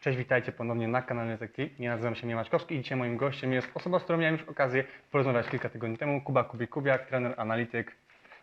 Cześć, witajcie ponownie na kanale Zekti. Ja nazywam się Miemaczkowski i dzisiaj moim gościem jest osoba, z którą miałem już okazję porozmawiać kilka tygodni temu, Kuba Kubik-Kubiak, trener, analityk.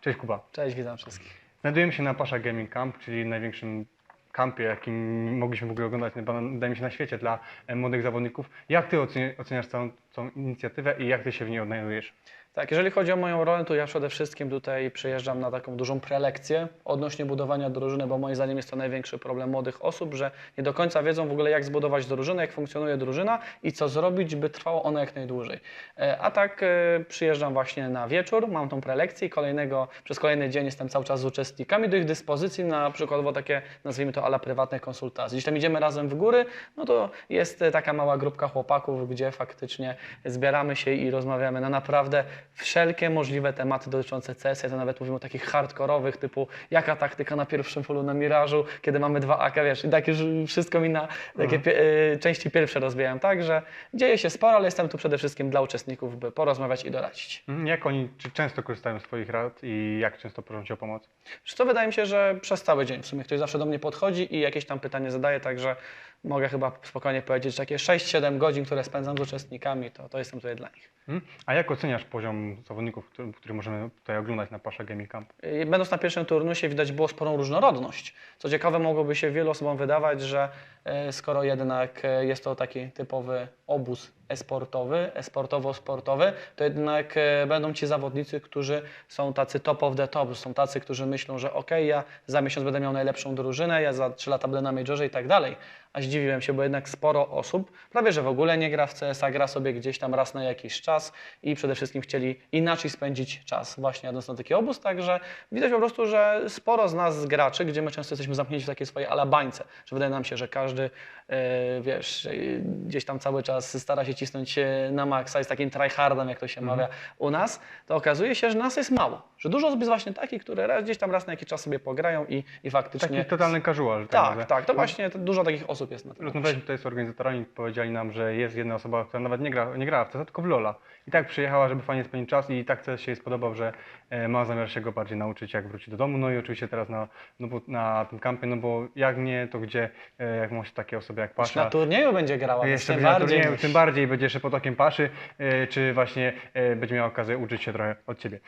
Cześć Kuba. Cześć, witam wszystkich. Znajdujemy się na Pasza Gaming Camp, czyli największym kampie, jakim mogliśmy w ogóle oglądać, wydaje mi się, na świecie dla e, młodych zawodników. Jak Ty oceni- oceniasz całą tą inicjatywę i jak Ty się w niej odnajdujesz? Tak, jeżeli chodzi o moją rolę, to ja przede wszystkim tutaj przyjeżdżam na taką dużą prelekcję odnośnie budowania drużyny, bo moim zdaniem jest to największy problem młodych osób, że nie do końca wiedzą w ogóle jak zbudować drużynę, jak funkcjonuje drużyna i co zrobić, by trwało ona jak najdłużej. E, A tak e, przyjeżdżam właśnie na wieczór, mam tą prelekcję i kolejnego, przez kolejny dzień jestem cały czas z uczestnikami do ich dyspozycji na przykładowo takie, nazwijmy to, ala prywatne konsultacje. Gdzieś tam idziemy razem w góry, no to jest e, taka mała grupka chłopaków, gdzie faktycznie zbieramy się i rozmawiamy na naprawdę wszelkie możliwe tematy dotyczące CS. Ja to nawet mówimy o takich hardkorowych, typu jaka taktyka na pierwszym polu na Mirażu, kiedy mamy dwa AK, wiesz, i tak już wszystko mi na takie pie- y, części pierwsze rozwijałem. Także dzieje się sporo, ale jestem tu przede wszystkim dla uczestników, by porozmawiać i doradzić. Mhm, Jak oni, czy często korzystają z Twoich rad i jak często proszą Cię o pomoc? Co, wydaje mi się, że przez cały dzień w sumie ktoś zawsze do mnie podchodzi i jakieś tam pytanie zadaje, także mogę chyba spokojnie powiedzieć, że takie 6-7 godzin, które spędzam z uczestnikami, to, to jestem tutaj dla nich. Mhm. A jak oceniasz poziom zawodników, który, który możemy tutaj oglądać na Pasza Gaming Camp? Y, Będąc na pierwszym turnusie widać było sporą różnorodność. Co ciekawe, mogłoby się wielu osobom wydawać, że e, skoro jednak e, jest to taki typowy obóz esportowy, esportowo-sportowy, to jednak będą ci zawodnicy, którzy są tacy top of the top, są tacy, którzy myślą, że ok, ja za miesiąc będę miał najlepszą drużynę, ja za 3 lata będę na majorze i tak dalej. A zdziwiłem się, bo jednak sporo osób, prawie że w ogóle nie gra w CS-a, gra sobie gdzieś tam raz na jakiś czas i przede wszystkim chcieli inaczej spędzić czas, właśnie jadąc na taki obóz, także widać po prostu, że sporo z nas z graczy, gdzie my często jesteśmy zamknięci w takiej swojej alabańce, że wydaje nam się, że każdy, e, wiesz, gdzieś tam cały czas stara się cisnąć na maksa, jest takim tryhardem, jak to się mawia u nas, to okazuje się, że nas jest mało, że dużo osób jest właśnie takich, które raz, gdzieś tam raz na jakiś czas sobie pograją i, i faktycznie... Taki totalny casual. tak, mówię. tak, to właśnie to dużo takich osób jest na tym. Rozmawialiśmy tutaj z organizatorami, powiedzieli nam, że jest jedna osoba, która nawet nie, gra, nie grała w CS, tylko w LoLa. I tak przyjechała, żeby fajnie spędzić czas i tak CS się jej spodobał, że e, ma zamiar się go bardziej nauczyć, jak wróci do domu. No i oczywiście teraz na, no bo, na tym kampie, no bo jak nie, to gdzie, e, jak może takie osoby jak Pasza. Na turnieju będzie grała, Jeszcze tym bardziej. turnieju, niż- tym bardziej będzie jeszcze pod okiem Paszy, e, czy właśnie będzie miała okazję uczyć się trochę od Ciebie.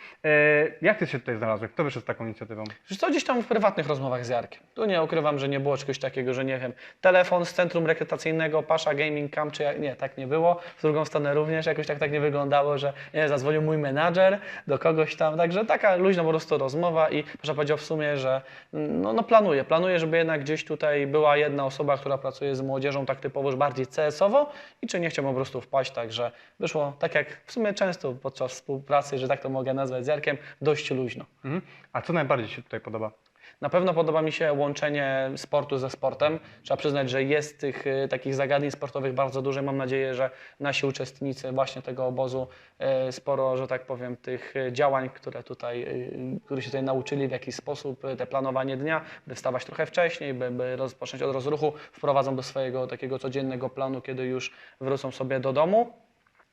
Jak Ty się tutaj znalazłeś? Kto wyszedł z taką inicjatywą? Wiesz co, gdzieś tam w prywatnych rozmowach z Jarkiem. Tu nie ukrywam, że nie było czegoś takiego, że nie wiem, telefon z centrum rekrutacyjnego, Pasza Gaming Camp, czy jak, nie, tak nie było. W drugą stronę również jakoś tak, tak nie wyglądało, że nie, zadzwonił mój menadżer do kogoś tam, także taka luźna po prostu rozmowa i Pasza powiedział w sumie, że no, no planuje, planuje, żeby jednak gdzieś tutaj była jedna osoba, która pracuje z młodzieżą tak typowo, już bardziej CS-owo i czy nie chciał po prostu wpaść, także wyszło tak jak w sumie często podczas współpracy, że tak to mogę nazwać z Jarkiem, dość luźno. Mhm. A co najbardziej się tutaj podoba? Na pewno podoba mi się łączenie sportu ze sportem. Trzeba przyznać, że jest tych y, takich zagadnień sportowych bardzo dużo. Mam nadzieję, że nasi uczestnicy właśnie tego obozu y, sporo, że tak powiem, tych y, działań, które tutaj, które się tutaj nauczyli w jakiś sposób, te planowanie dnia, by wstawać trochę wcześniej, by, by rozpocząć od rozruchu, wprowadzą do swojego takiego codziennego planu, kiedy już wrócą sobie do domu.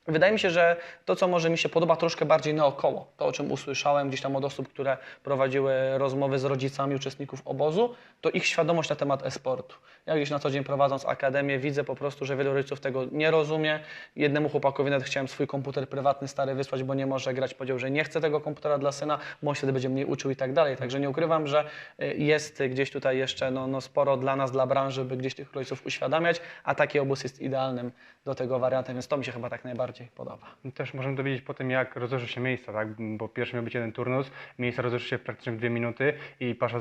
Wydaje mi się, że to, co może mi się podoba troszkę bardziej naokoło, to o czym usłyszałem gdzieś tam od osób, które prowadziły rozmowy z rodzicami uczestników obozu, to ich świadomość na temat e-sportu. Ja gdzieś na co dzień prowadząc akademię widzę po prostu, że wielu rodziców tego nie rozumie. Jednemu chłopakowi nawet chciałem swój komputer prywatny stary wysłać, bo nie może grać. Powiedział, że nie chce tego komputera dla syna, bo on wtedy będzie mniej uczył i tak dalej. Także nie ukrywam, że y, jest gdzieś tutaj jeszcze no, no sporo dla nas, dla branży, by gdzieś tych rodziców uświadamiać, a taki obóz jest idealnym do tego wariantem, więc to mi się chyba tak najbardziej podoba. Też możemy dowiedzieć po tym, jak rozeszły się miejsca, tak? Bo pierwszy miał być jeden turnus, miejsca rozeszły się praktycznie w dwie minuty i Pasza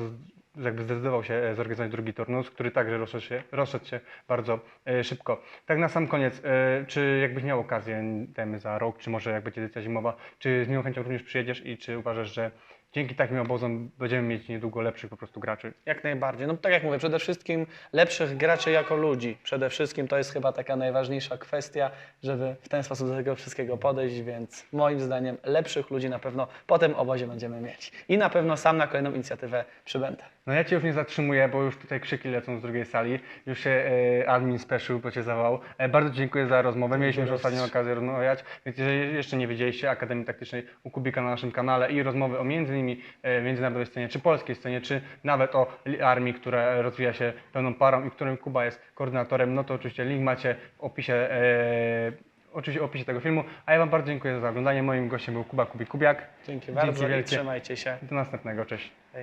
jakby zdecydował się e, zorganizować drugi turnus, który także rozszedł się, rozszedł się bardzo e, szybko. Tak na sam koniec, e, czy jakbyś miał okazję, dajmy za rok, czy może jak będzie edycja zimowa, czy z miłą chęcią również przyjedziesz i czy uważasz, że dzięki takim obozom będziemy mieć niedługo lepszych po prostu graczy? Jak najbardziej. No tak jak mówię, przede wszystkim lepszych graczy jako ludzi. Przede wszystkim to jest chyba taka najważniejsza kwestia, żeby w ten sposób do tego wszystkiego podejść, więc moim zdaniem lepszych ludzi na pewno po tym obozie będziemy mieć. I na pewno sam na kolejną inicjatywę przybędę. No ja Cię już nie zatrzymuję, bo już tutaj krzyki lecą z drugiej sali. Już się e, admin spieszył, bo Cię zawał. E, bardzo dziękuję za rozmowę. Mieliśmy już ostatnią okazję rozmawiać, więc jeżeli jeszcze nie wiedzieliście Akademii Taktycznej u Kubika na naszym kanale i rozmowy o między innymi e, międzynarodowej scenie, czy polskiej scenie, czy nawet o armii, która rozwija się pełną parą i którym Kuba jest koordynatorem, no to oczywiście link macie w opisie, e, oczywiście w opisie tego filmu. A ja Wam bardzo dziękuję za oglądanie. Moim gościem był Kuba Kubik Kubiak. Dzięki bardzo wielkie. trzymajcie się. Do następnego, cześć. Hej.